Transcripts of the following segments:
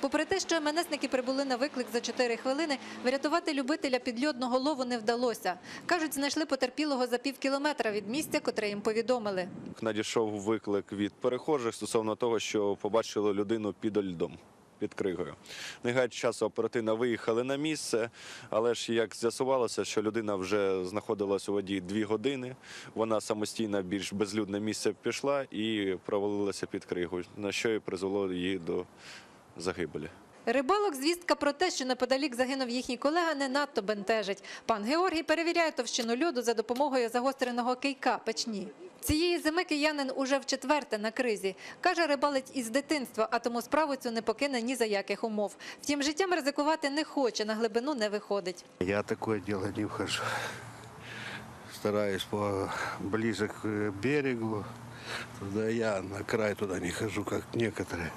Попри те, що МНСники прибули на виклик за 4 хвилини, врятувати любителя підльотного лову не вдалося. Кажуть, знайшли потерпілого за пів кілометра від місця, котре їм повідомили. Надійшов виклик від перехожих стосовно того, що побачили людину під льдом. Під кригою. Не гаючи часу оперативно виїхали на місце, але ж як з'ясувалося, що людина вже знаходилась у воді дві години. Вона самостійно більш безлюдне місце пішла і провалилася під кригу, на що і призвело її до загибелі. Рибалок звістка про те, що неподалік загинув їхній колега, не надто бентежить. Пан Георгій перевіряє товщину льоду за допомогою загостреного кийка печні. Цієї зими киянин уже вчетверте на кризі. Каже, рибалець із дитинства, а тому справу цю не покине ні за яких умов. Втім, життям ризикувати не хоче, на глибину не виходить. Я такое дело не вхожу. Стараюсь ближе к берегу. Туда я на край туда не хожу, как некоторые.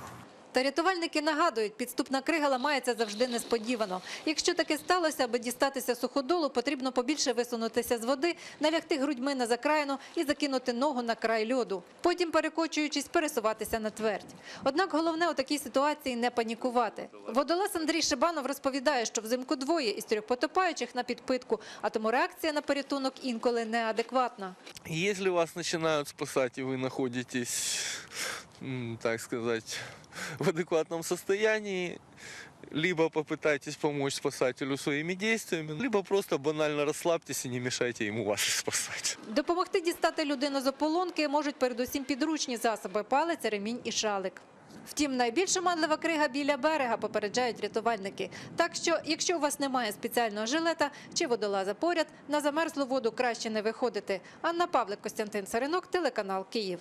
Та рятувальники нагадують, підступна крига ламається завжди несподівано. Якщо таке сталося, аби дістатися суходолу, потрібно побільше висунутися з води, налягти грудьми на закраїну і закинути ногу на край льоду. Потім, перекочуючись, пересуватися на твердь. Однак головне у такій ситуації не панікувати. Водолаз Андрій Шибанов розповідає, що взимку двоє із трьох потопаючих на підпитку, а тому реакція на порятунок інколи неадекватна. Если вас начинают спасать, и вы находитесь, так сказать, в адекватном состоянии, либо попытайтесь помочь спасателю своими действиями, либо просто банально расслабьтесь и не мешайте ему вас спасать. Допомогти дістати людину з ополонки можуть передусім підручні засоби – палець, ремінь і шалик. Втім, найбільш оманлива крига біля берега, попереджають рятувальники. Так що, якщо у вас немає спеціального жилета чи водолаза поряд, на замерзлу воду краще не виходити. Анна Павлик, Костянтин Саринок, телеканал Київ.